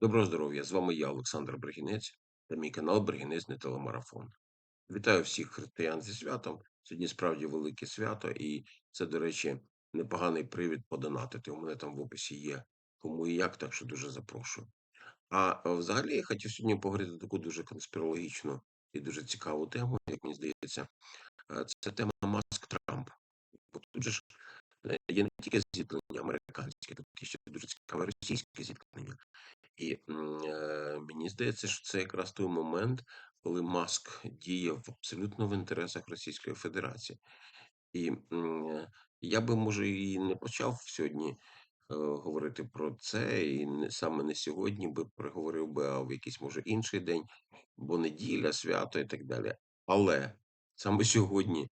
Доброго здоров'я! З вами я, Олександр Бригінець, та мій канал Бригінець не телемарафон. Вітаю всіх християн зі святом. Сьогодні справді велике свято, і це, до речі, непоганий привід подонатити. У мене там в описі є кому і як, так що дуже запрошую. А е, взагалі я хотів сьогодні поговорити таку дуже конспірологічну і дуже цікаву тему, як мені здається. Е, Це тема Маск Трамп. Бо тут же ж е, є не тільки зіткнення американське, тут ще дуже цікаве російське зіткнення. І е, мені здається, що це якраз той момент, коли Маск діяв абсолютно в інтересах Російської Федерації. І е, я би, може, і не почав сьогодні е, говорити про це, і саме не сьогодні би приговорив би, а в якийсь, може, інший день, бо неділя, свято і так далі. Але саме сьогодні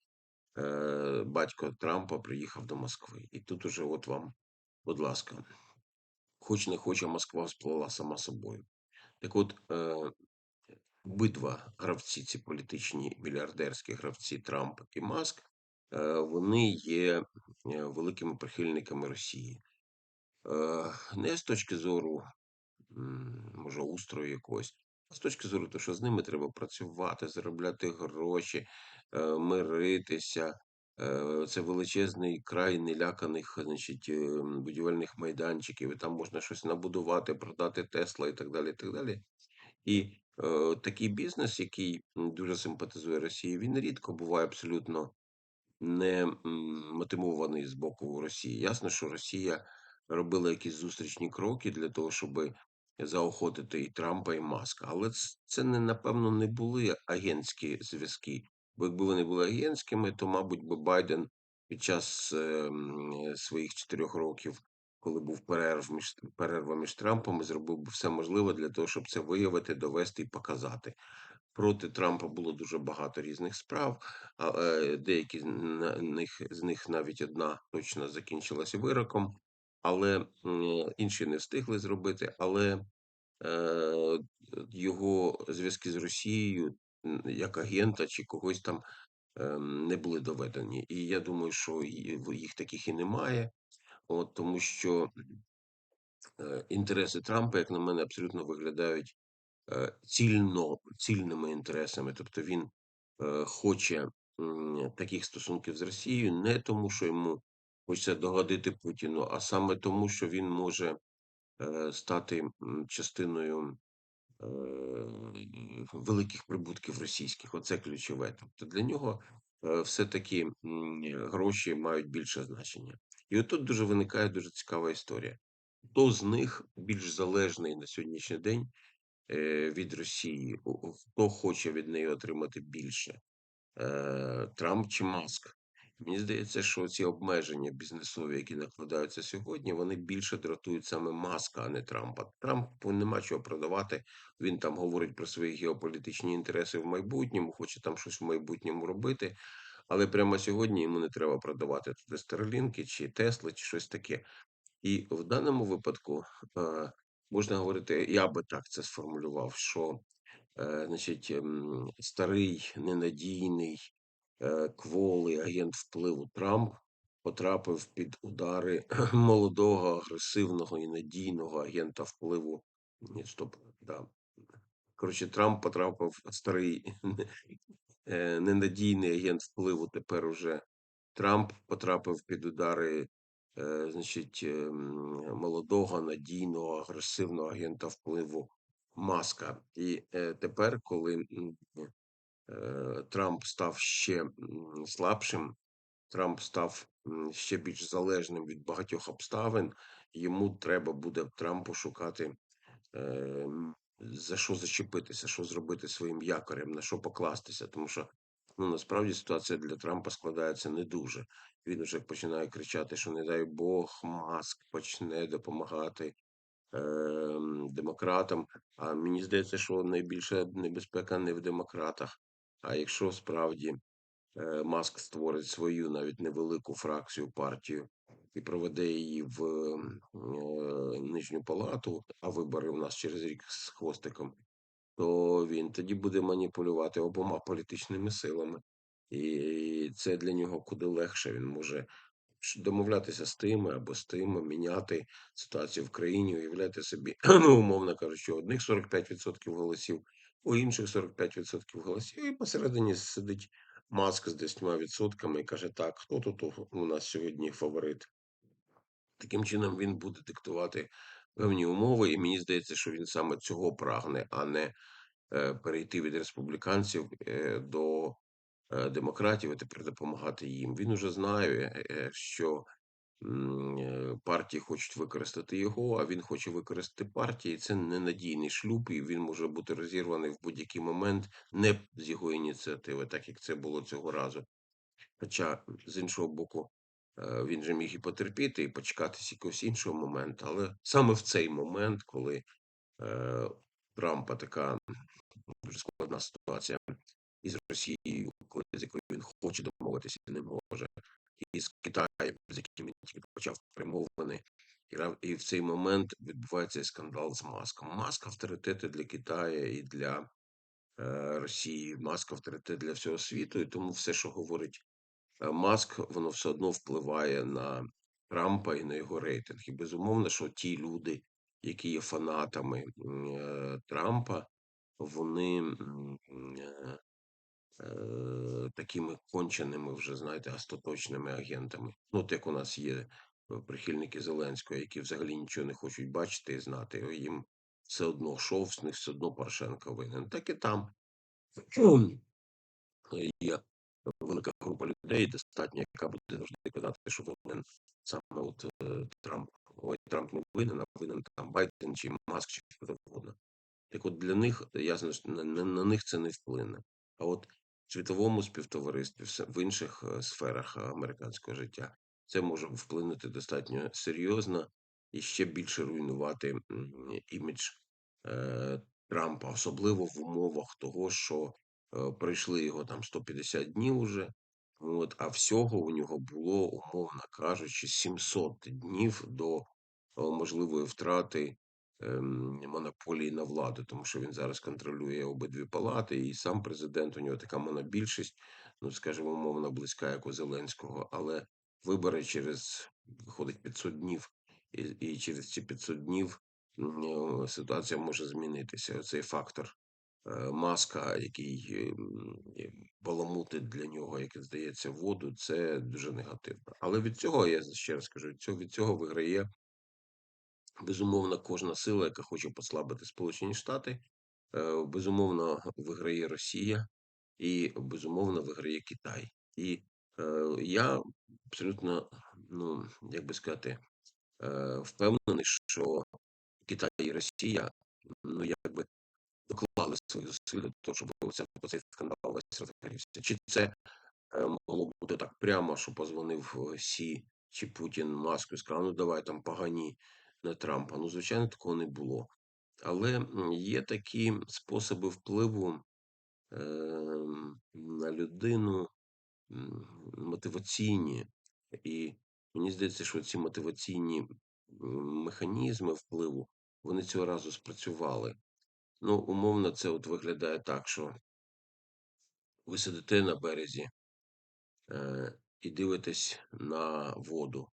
е, батько Трампа приїхав до Москви. І тут уже от вам, будь ласка, хоч не хоче, Москва сплила сама собою. Так от, е, обидва гравці, ці політичні мільярдерські гравці Трамп і Маск, е, вони є е, великими прихильниками Росії. Не з точки зору, може, устрою якогось, а з точки зору, того, що з ними треба працювати, заробляти гроші, миритися. Е, Це величезний край неляканих значить, е, будівельних майданчиків, і там можна щось набудувати, продати Тесла і так далі. І так далі. І е, такий бізнес, який дуже симпатизує Росії, він рідко буває абсолютно не мотивований з боку Росії. Ясно, що Росія робила якісь зустрічні кроки для того, щоб заохотити і Трампа, і Маска. Але це напевно не були агентські зв'язки. Бо якби вони були агентськими, то, мабуть, би Байден під час е, е, своїх чотирьох років, коли був перерв між перерва між Трампом, зробив би все можливе для того, щоб це виявити, довести і показати. Проти Трампа було дуже багато різних справ, але деякі на- них з них навіть одна точно закінчилася вироком, але м, інші не встигли зробити. Але е, його зв'язки з Росією як агента чи когось там ем, не були доведені. І я думаю, що їх таких і немає, от тому що е, інтереси Трампа, як на мене, абсолютно виглядають е, цільно, цільними інтересами. Тобто він е, хоче таких стосунків з Росією не тому, що йому хочеться догодити Путіну, а саме тому, що він може стати частиною великих прибутків російських. Оце ключове. Тобто для нього е, все-таки гроші мають більше значення. І отут дуже виникає дуже цікава історія. Хто з них більш залежний на сьогоднішній день е, від Росії? Хто хоче від неї отримати більше? Е, Трамп чи Маск? Мені здається, що ці обмеження бізнесові, які накладаються сьогодні, вони більше дратують саме Маска, а не Трампа. Трампу нема чого продавати. Він там говорить про свої геополітичні інтереси в майбутньому, хоче там щось в майбутньому робити. Але прямо сьогодні йому не треба продавати туди Старлінки чи Тесли, чи щось таке. І в даному випадку е, можна говорити, я би так це сформулював, що е, значить, ем, старий, ненадійний, е, кволий агент впливу Трамп потрапив під удари молодого, агресивного і надійного агента впливу. Ні, стоп, да. Коротше, Трамп потрапив старий е, ненадійний агент впливу. Тепер уже Трамп потрапив під удари е, значить, молодого, надійного, агресивного агента впливу Маска. І е, тепер, коли е, Трамп став ще слабшим, Трамп став ще більш залежним від багатьох обставин, йому треба буде Трампу шукати. е, За що зачепитися, що зробити своїм якорем, на що покластися, тому що ну насправді ситуація для Трампа складається не дуже. Він вже починає кричати, що не дай Бог, Маск почне допомагати е, демократам. А мені здається, що найбільша небезпека не в демократах. А якщо справді е, Маск створить свою навіть невелику фракцію партію і проведе її в е, нижню палату, а вибори у нас через рік з хвостиком, то він тоді буде маніпулювати обома політичними силами. І це для нього куди легше. Він може домовлятися з тими або з тими, міняти ситуацію в країні, уявляти собі, ну, умовно кажучи, одних 45% голосів, у інших 45% голосів, і посередині сидить Маск з 10% і каже: так, хто тут у- нас сьогодні фаворит? Таким чином він буде диктувати певні умови, і мені здається, що він саме цього прагне, а не е, перейти від республіканців е, до е, демократів і тепер допомагати їм. Він уже знає, що партії хочуть використати його, а він хоче використати партії. Це ненадійний шлюб, і він може бути розірваний в будь-який момент, не з його ініціативи, так як це було цього разу. Хоча, з іншого боку, е, він же міг і потерпіти, і почекатись якогось іншого моменту. Але саме в цей момент, коли е, Трампа така складна ситуація із Росією, коли з якою він хоче домовитися, не може, і з Китаєм, з яким він почав перемовини. І, в цей момент відбувається скандал з Маском. Маск авторитети для Китаю і для е, Росії, Маск авторитет для всього світу, і тому все, що говорить е, Маск, воно все одно впливає на Трампа і на його рейтинг. І безумовно, що ті люди, які є фанатами е, Трампа, вони такими конченими вже, знаєте, остаточними агентами. Ну, от як у нас є е, прихильники Зеленського, які взагалі нічого не хочуть бачити і знати. Їм все одно шов з них, все одно Порошенко винен. Так і там є велика група людей, достатньо, яка буде завжди казати, що винен саме от е, Трамп. Ой, Трамп не винен, а винен там Байден чи Маск, чи хто завгодно. Так от для них ясно, на, на, них це не вплине. А от світовому співтоваристві, в інших е, сферах е, американського життя, це може вплинути достатньо серйозно і ще більше руйнувати імідж е, Трампа, особливо в умовах того, що пройшли його там 150 днів уже. От, а всього у нього було, умовно кажучи, 700 днів до можливої втрати монополії на владу, тому що він зараз контролює обидві палати, і сам президент у нього така монобільшість, ну скажімо, умовно близька, як у Зеленського, але вибори через виходить 500 днів, і, і через ці 500 днів е, ситуація може змінитися. Оцей фактор е, маска, який ем, баламутить для нього, як здається, воду, це дуже негативно. Але від цього я ще раз кажу, від цього від цього виграє Безумовно, кожна сила, яка хоче послабити Сполучені Штати, е, безумовно, виграє Росія і безумовно виграє Китай. І е, я абсолютно, ну як би сказати, е, впевнений, що Китай і Росія, ну якби доклали свої зусилля до того, щоб оця цей скандал весь розгорівся. Чи це е, могло бути так прямо, що позвонив Сі чи Путін Маску і сказав, ну давай там погані на Трампа. Ну, звичайно, такого не було. Але є такі способи впливу е, на людину мотиваційні. І мені здається, що ці мотиваційні механізми впливу вони цього разу спрацювали. Ну, умовно, це от виглядає так, що ви сидите на березі е, і дивитесь на воду.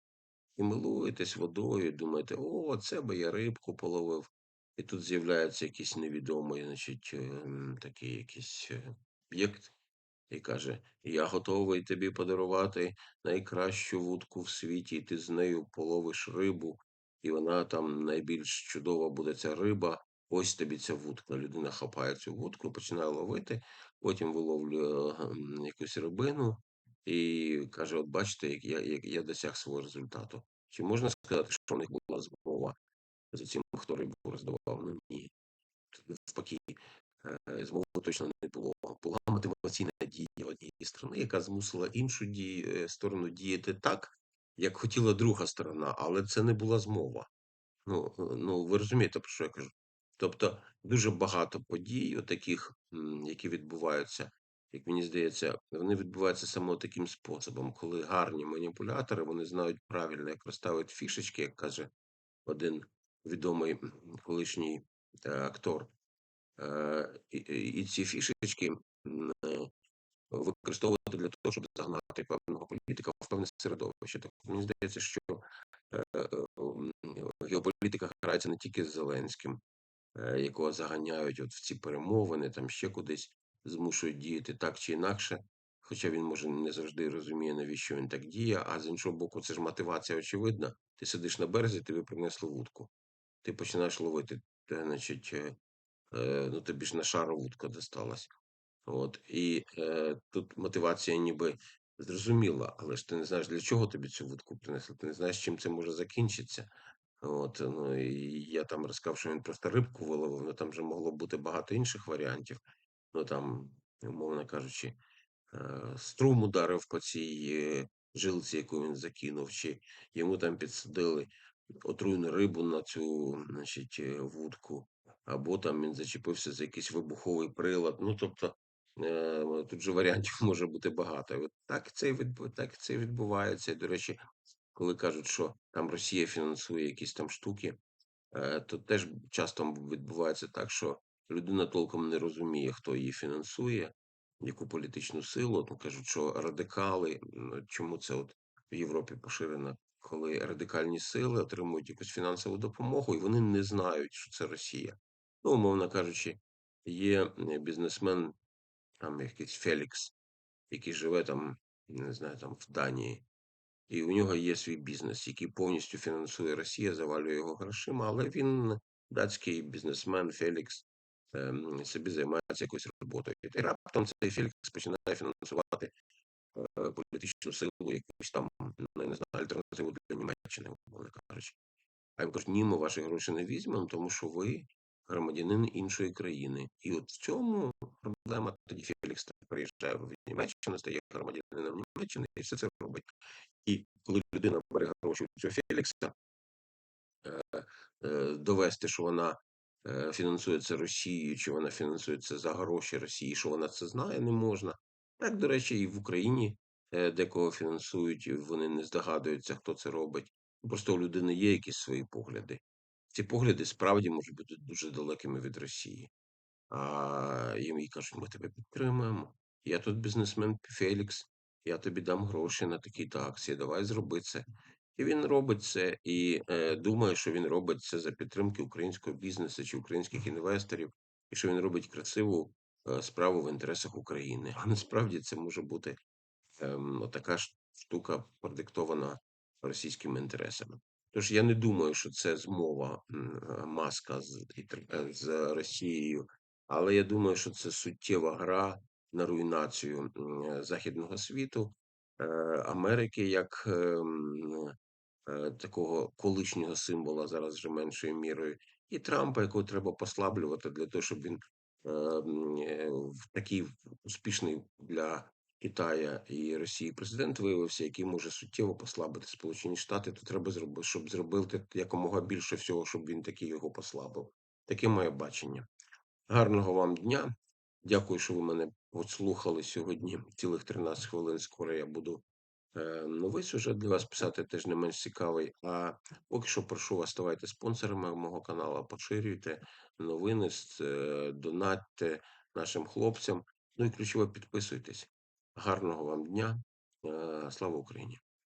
І милуєтесь водою, думаєте, о, це би я рибку половив. І тут з'являється якийсь невідомий, значить, ем, такий якийсь е, об'єкт, і каже: Я готовий тобі подарувати найкращу вудку в світі, і ти з нею половиш рибу, і вона там найбільш чудова буде ця риба. Ось тобі ця вудка. Людина хапає цю вудку, починає ловити, потім виловлює ем, якусь рибину і каже: От бачите, як я, як я досяг свого результату. Чи можна сказати, що в них була змова з цим, хто рибу роздавав? Ну ні. Навпаки, змови точно не було. Була мотиваційна дія однієї сторони, яка змусила іншу дію, е, сторону діяти так, як хотіла друга сторона, але це не була змова. Ну, е, ну ви розумієте, про що я кажу? Тобто дуже багато подій, таких, які відбуваються, як мені здається, вони відбуваються саме таким способом, коли гарні маніпулятори вони знають правильно, як розставити фішечки, як каже один відомий колишній е, актор. Е, і, ці фішечки використовувати для того, щоб загнати певного політика в певне середовище. Так мені здається, що е, геополітика грається не тільки з Зеленським, якого заганяють от в ці перемовини, там ще кудись змушують діяти так чи інакше. Хоча він може не завжди розуміє, навіщо він так діє. А з іншого боку, це ж мотивація очевидна. Ти сидиш на березі, тобі принесли вудку. Ти починаєш ловити, те, значить, е, е, ну тобі ж на шару вудка досталась. От і е, тут мотивація ніби зрозуміла, але ж ти не знаєш, для чого тобі цю вудку принесли. Ти не знаєш, чим це може закінчитися. От, ну і я там розказав, що він просто рибку виловив, ну там же могло бути багато інших варіантів. Ну там, умовно кажучи, е, струм ударив по цій е, жилці, яку він закинув, чи йому там підсадили отруйну рибу на цю, значить, е, вудку, або там він зачепився за якийсь вибуховий прилад. Ну, тобто, е, тут же варіантів може бути багато. От так це відбу... так це відбувається. До речі, коли кажуть, що там Росія фінансує якісь там штуки, е, то теж часто відбувається так, що людина толком не розуміє, хто її фінансує, яку політичну силу. Ну, кажуть, що радикали, чому це от в Європі поширено, коли радикальні сили отримують якусь фінансову допомогу, і вони не знають, що це Росія. Ну, умовно кажучи, є бізнесмен, там якийсь Фелікс, який живе там, не знаю, там в Данії. І у нього є свій бізнес, який повністю фінансує Росія, завалює його грошима, але він датський бізнесмен Фелікс собі займається якоюсь роботою. І раптом цей Фелікс починає фінансувати е, політичну силу, якусь там, ну, не знаю, альтернативу для Німеччини, умовно кажучи. А він кажуть, ні, ми ваші гроші не візьмемо, тому що ви громадянин іншої країни. І от в цьому проблема тоді Фелікс приїжджає в Німеччину, стає громадянином Німеччини і все це робить. І коли людина бере гроші у цього Фелікса, е, е, довести, що вона фінансується Росією, чи вона фінансується за гроші Росії, що вона це знає, не можна. Так, до речі, і в Україні е, декого фінансують, і вони не здогадуються, хто це робить. Просто у людини є якісь свої погляди. Ці погляди справді можуть бути дуже далекими від Росії. А їм їй кажуть, ми тебе підтримуємо. Я тут бізнесмен Фелікс, я тобі дам гроші на такі-то акції, давай зроби це. І він робить це і е, думає, що він робить це за підтримки українського бізнесу чи українських інвесторів, і що він робить красиву е, справу в інтересах України. А насправді це може бути ем, така ж штука продиктована російськими інтересами. Тож я не думаю, що це змова е, маска з, е, з Росією, але я думаю, що це суттєва гра на руйнацію е, західного світу, е, Америки як ем, е, такого колишнього символа, зараз вже меншою мірою, і Трампа, якого треба послаблювати для того, щоб він е, е, в такий успішний для Китая і Росії президент виявився, який може суттєво послабити Сполучені Штати, то треба зробити, щоб зробити якомога більше всього, щоб він таки його послабив. Таке моє бачення. Гарного вам дня. Дякую, що ви мене послухали сьогодні. Цілих 13 хвилин. Скоро я буду е, новий сюжет для вас писати, теж не менш цікавий. А поки що прошу вас, ставайте спонсорами мого каналу, поширюйте новини, е, донатьте нашим хлопцям. Ну і ключово підписуйтесь. Гарного вам дня. Е, Слава Україні!